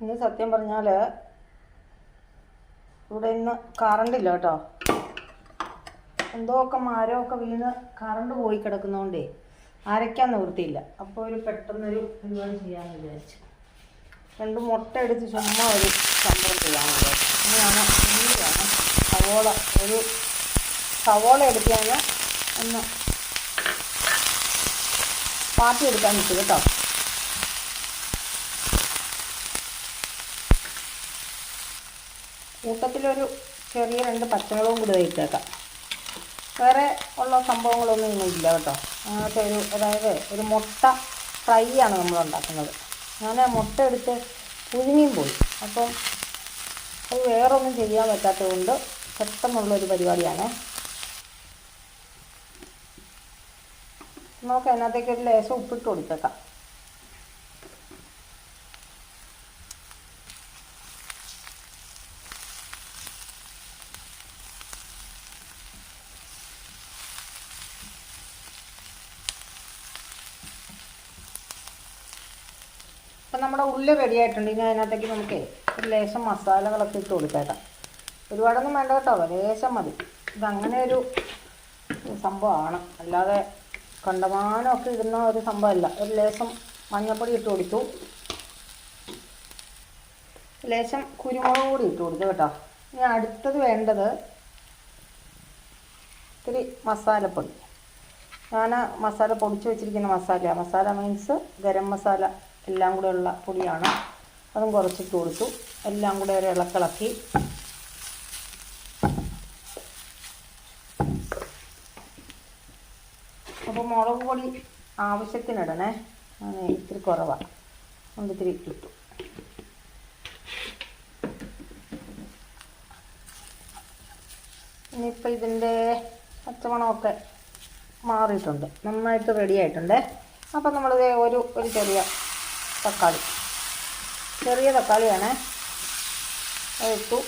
ഇന്ന് സത്യം പറഞ്ഞാൽ ഇവിടെ ഇന്ന് കറണ്ട് ഇല്ല കേട്ടോ. എന്തോ ഒക്കെ മാരോ ഒക്കെ വീണ് കറണ്ട് പോയി കിടക്കുന്നതുകൊണ്ടേ അരയ്ക്കാൻ നിവൃത്തിയില്ല. അപ്പോൾ ഒരു പെട്ടെന്നൊരു പരിപാടി ചെയ്യാമെന്ന് വിചാരിച്ചു. രണ്ട് മുട്ട എടുത്ത് ചുമ്മാ ഒരു സംഭവം ചെയ്യാമെന്ന് അങ്ങനെയാണ് സവോള ഒരു സവോള എടുക്കാൻ ഒന്ന് പാട്ടി എടുക്കാൻ വെച്ചു കേട്ടോ. കൂട്ടത്തിലൊരു ചെറിയ രണ്ട് പച്ചമുളകും കൂടി ഇട്ടേക്കാം. വേറെ ഉള്ള സംഭവങ്ങളൊന്നും ഇന്നും ഇല്ല കേട്ടോ. അങ്ങനത്തെ ഒരു അതായത് ഒരു മുട്ട ഫ്രൈ ആണ് നമ്മൾ ഉണ്ടാക്കുന്നത്. ഞാൻ മുട്ട എടുത്ത് പുഴുങ്ങിയും പോയി. അപ്പം അത് വേറൊന്നും ചെയ്യാൻ പറ്റാത്തത് കൊണ്ട് പെട്ടെന്നുള്ളൊരു പരിപാടിയാണ്. നമുക്ക് അതിനകത്തേക്ക് ഒരു ലേശം ഉപ്പിട്ട് കൊടുത്തേക്കാം. അപ്പം നമ്മുടെ ഉള്ളി റെഡി ആയിട്ടുണ്ട്. ഇനി അതിനകത്തേക്ക് നമുക്ക് ഒരു ലേശം മസാലകളൊക്കെ ഇട്ട് കൊടുത്തേക്കാം. ഒരുപാടൊന്നും വേണ്ട കേട്ടോ. ലേശം മതി. ഇതങ്ങനെ ഒരു സംഭവമാണ്. അല്ലാതെ കണ്ടമാനമൊക്കെ ഇടുന്ന ഒരു സംഭവമല്ല. ഒരു ലേശം മഞ്ഞൾപ്പൊടി ഇട്ട് കൊടുത്തു. ലേശം കുരുമുളക് കൂടി ഇട്ട് കൊടുത്തു കേട്ടോ. ഇനി അടുത്തത് വേണ്ടത് ഇത്തിരി മസാലപ്പൊടി. ഞാൻ മസാല പൊടിച്ച് വെച്ചിരിക്കുന്ന മസാല മസാല മീൻസ് ഗരം മസാല. എല്ലാം കൂടെ ഉള്ള പൊടിയാണ്. അതും കുറച്ചിട്ട് കൊടുത്തു. എല്ലാം കൂടെ ഒരു ഇളക്കിളക്കി. അപ്പോൾ മുളക് പൊടി ആവശ്യത്തിനിടണേ. ഇത്തിരി കുറവാണ് അതുകൊണ്ട് ഇത്തിരി ഇട്ടു. ഇനിയിപ്പോൾ ഇതിന്റെ പച്ചമണമൊക്കെ മാറിയിട്ടുണ്ട്. നന്നായിട്ട് റെഡി ആയിട്ടുണ്ട്. അപ്പം നമ്മളിത് ഒരു ഒരു ചെറിയ തക്കാളി. ചെറിയ തക്കാളിയാണ്. അതിട്ടു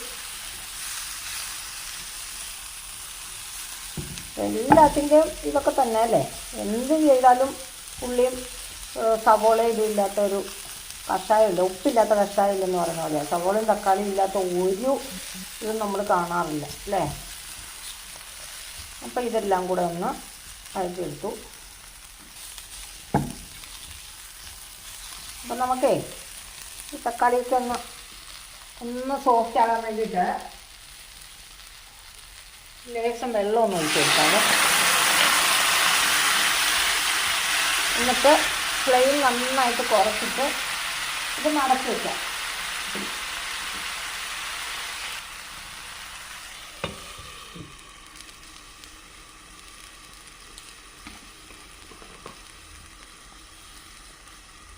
എല്ലാത്തിന്റെയും ഇതൊക്കെ തന്നെ അല്ലേ? എന്ത് ചെയ്താലും ഉള്ളിയും സവോള സവോളയും ഇതും ഇല്ലാത്ത ഒരു കഷായമില്ല. ഉപ്പില്ലാത്ത കഷായമില്ല എന്ന് പറയുന്ന പോലെ സവോളയും തക്കാളിയും ഇല്ലാത്ത ഒരു ഇതും നമ്മൾ കാണാറില്ല. അല്ലേ? അപ്പോൾ ഇതെല്ലാം കൂടെ ഒന്ന് അഴിച്ചെടുത്തു അപ്പം നമുക്കേ ഈ തക്കാളിയൊക്കെ ഒന്ന് ഒന്ന് സോഫ്റ്റ് ആകാൻ വേണ്ടിയിട്ട് ലേശം വെള്ളം ഒന്ന് ഒഴിച്ച് കൊടുക്കാം എന്നിട്ട് ഫ്ലെയിം നന്നായിട്ട് കുറച്ചിട്ട് ഇത് മടക്കി വയ്ക്കാം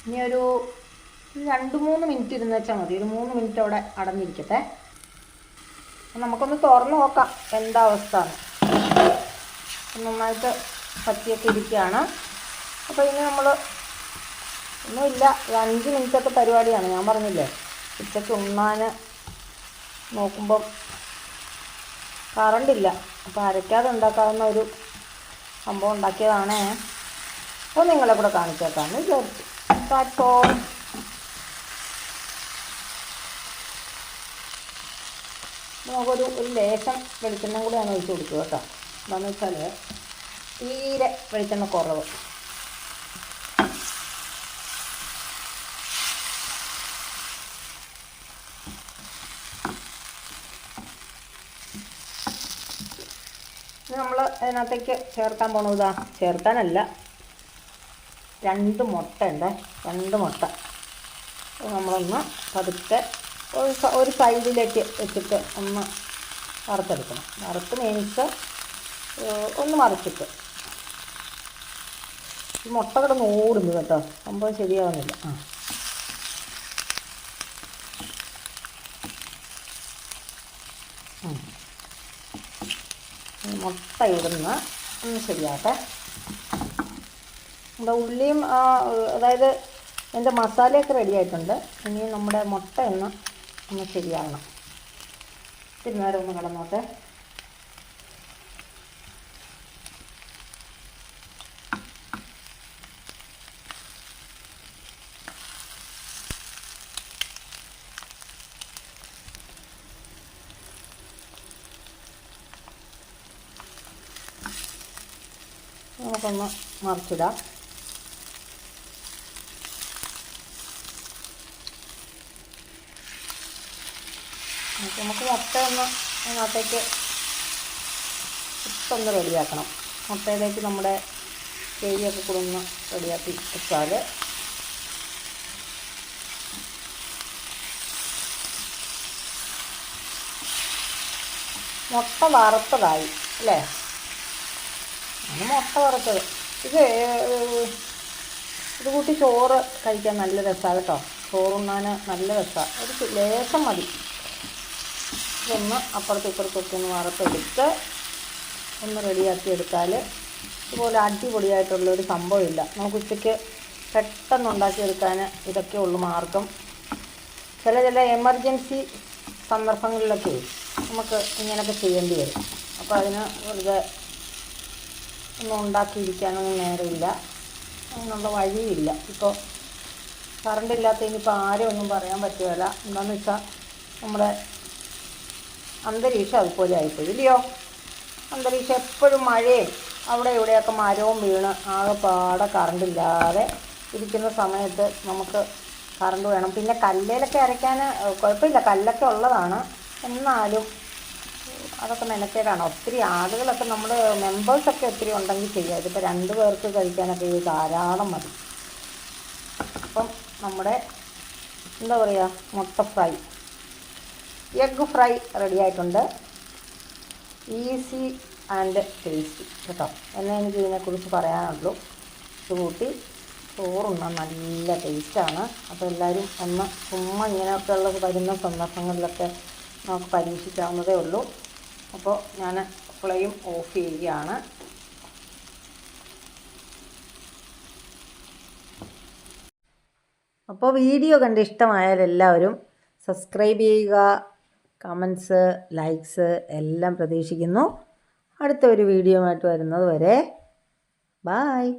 ഇനി ഒരു രണ്ട് മൂന്ന് മിനിറ്റ് ഇരുന്ന് വെച്ചാൽ മതി. ഒരു മൂന്ന് മിനിറ്റ് അവിടെ അടഞ്ഞിരിക്കട്ടെ. നമുക്കൊന്ന് തുറന്ന് നോക്കാം എന്താ അവസ്ഥ. നന്നായിട്ട് പറ്റിയൊക്കെ ഇരിക്കുകയാണ്. അപ്പോൾ ഇനി നമ്മൾ ഒന്നുമില്ല. ഒരു അഞ്ച് മിനിറ്റൊക്കെ പരിപാടിയാണ്. ഞാൻ പറഞ്ഞില്ലേ ഉച്ചയ്ക്ക് ഉണ്ണാൻ നോക്കുമ്പം കറണ്ടില്ല. അപ്പോൾ അരയ്ക്കാതെ ഉണ്ടാക്കാവുന്ന ഒരു സംഭവം ഉണ്ടാക്കിയതാണേ. അപ്പോൾ നിങ്ങളെ കൂടെ കാണിച്ചേക്കാമെന്ന് വിചാരിച്ചു. താറ്റോ നമുക്കൊരു ഒരു ലേശം വെളിച്ചെണ്ണ ഞാൻ ഒഴിച്ച് കൊടുക്കുക കേട്ടോ. എന്താണെന്ന് വെച്ചാൽ തീരെ വെളിച്ചെണ്ണ കുറവ്. നമ്മൾ അതിനകത്തേക്ക് ചേർക്കാൻ പോണതാ ചേർക്കാനല്ല. രണ്ട് മുട്ട ഉണ്ട് രണ്ട് മുട്ട. നമ്മളൊന്ന് പതുക്കെ ഒരു ഒരു സൈഡിലേക്ക് വെച്ചിട്ട് ഒന്ന് വറുത്തെടുക്കണം. വറുത്ത് മീൻസ് ഒന്ന് മറിച്ചിട്ട് ഈ മുട്ട കിടന്ന് ഓടുന്നു കേട്ടോ. സംഭവം ശരിയാവുന്നില്ല. ആ. മുട്ട ഇടുന്ന ഒന്ന് ശരിയാട്ടെ അപ്പോൾ ഉള്ളിയും അതായത് എന്റെ മസാലയൊക്കെ റെഡി ആയിട്ടുണ്ട്. ഇനി നമ്മുടെ മുട്ട ഒന്ന് ഒന്ന് ശരിയാകണം ഇത്തിരി ഒന്ന് കിടന്നോട്ടെ. നമുക്കൊന്ന് മറിച്ചിടാം. നമുക്ക് മുട്ട ഒന്ന് അതിനകത്തേക്ക് ഇട്ടൊന്ന് റെഡിയാക്കണം. മുട്ടയിലേക്ക് നമ്മുടെ കേരിയൊക്കെ കൂടെ ഒന്ന് റെഡിയാക്കി വെച്ചാൽ മുട്ട വറുത്തതായി അല്ലേ? അങ്ങനെ മുട്ട വറുത്തത്. ഇത് ഇത് കൂട്ടി ചോറ് കഴിക്കാൻ നല്ല രസമാണ് കേട്ടോ. ചോറുണ്ണാൻ നല്ല രസമാണ് ഒരു ലേശം മതി. ഇതൊന്ന് അപ്പുറത്തും ഇപ്പുറത്തൊക്കെ ഒന്ന് വറുത്തെടുത്ത് ഒന്ന് റെഡിയാക്കി എടുത്താൽ ഇതുപോലെ അടിപൊളിയായിട്ടുള്ളൊരു സംഭവമില്ല. നമുക്ക് ഉച്ചയ്ക്ക് പെട്ടെന്ന് ഉണ്ടാക്കിയെടുക്കാൻ ഇതൊക്കെ ഉള്ളു മാർഗം. ചില ചില എമർജൻസി സന്ദർഭങ്ങളിലൊക്കെ നമുക്ക് ഇങ്ങനെയൊക്കെ ചെയ്യേണ്ടി വരും. അപ്പോൾ അതിന് വെറുതെ ഒന്നും ഉണ്ടാക്കിയിരിക്കാനൊന്നും നേരമില്ല. അതിനുള്ള വഴിയില്ല. ഇപ്പോൾ കറണ്ട് ഇല്ലാത്തതിനിപ്പോൾ ആരും ഒന്നും പറയാൻ പറ്റുകയില്ല എന്താണെന്ന് വെച്ചാൽ നമ്മുടെ അന്തരീക്ഷം അതുപോലെ ആയിപ്പോയി ഇല്ലയോ? അന്തരീക്ഷം എപ്പോഴും മഴയും അവിടെ ഇവിടെയൊക്കെ മരവും വീണ് ആകെപ്പാടെ കറണ്ടില്ലാതെ ഇരിക്കുന്ന സമയത്ത് നമുക്ക് കറണ്ട് വേണം. പിന്നെ കല്ലിലൊക്കെ അരയ്ക്കാൻ കുഴപ്പമില്ല. കല്ലൊക്കെ ഉള്ളതാണ്. എന്നാലും അതൊക്കെ മെനക്കേടാണ്. ഒത്തിരി ആളുകളൊക്കെ നമ്മൾ മെമ്പേഴ്സൊക്കെ ഒത്തിരി ഉണ്ടെങ്കിൽ ചെയ്യാം. ഇതിപ്പോൾ രണ്ട് പേർക്ക് കഴിക്കാനൊക്കെ ഇത് ധാരാളം മതി. അപ്പം നമ്മുടെ എന്താ പറയുക മുട്ട ഫ്രൈ എഗ് ഫ്രൈ റെഡി ആയിട്ടുണ്ട്. ഈസി ആൻഡ് ടേസ്റ്റി കേട്ടോ? എന്നാൽ എനിക്ക് ഇതിനെക്കുറിച്ച് പറയാനുള്ളൂ. ഇത് കൂട്ടി നല്ല ടേസ്റ്റാണ് അപ്പോൾ എല്ലാവരും ഒന്ന് ചുമ്മാ ഇങ്ങനെയൊക്കെയുള്ള വരുന്ന സന്ദർഭങ്ങളിലൊക്കെ നമുക്ക് പരീക്ഷിക്കാവുന്നതേ ഉള്ളൂ. അപ്പോൾ ഞാൻ ഫ്ലെയിം ഓഫ് ചെയ്യുകയാണ്. അപ്പോൾ വീഡിയോ കണ്ട് ഇഷ്ടമായാൽ എല്ലാവരും സബ്സ്ക്രൈബ് ചെയ്യുക കമൻസ് ലൈക്സ് എല്ലാം പ്രതീക്ഷിക്കുന്നു. അടുത്ത ഒരു വീഡിയോ ആയിട്ട് വരുന്നത് വരെ ബായ്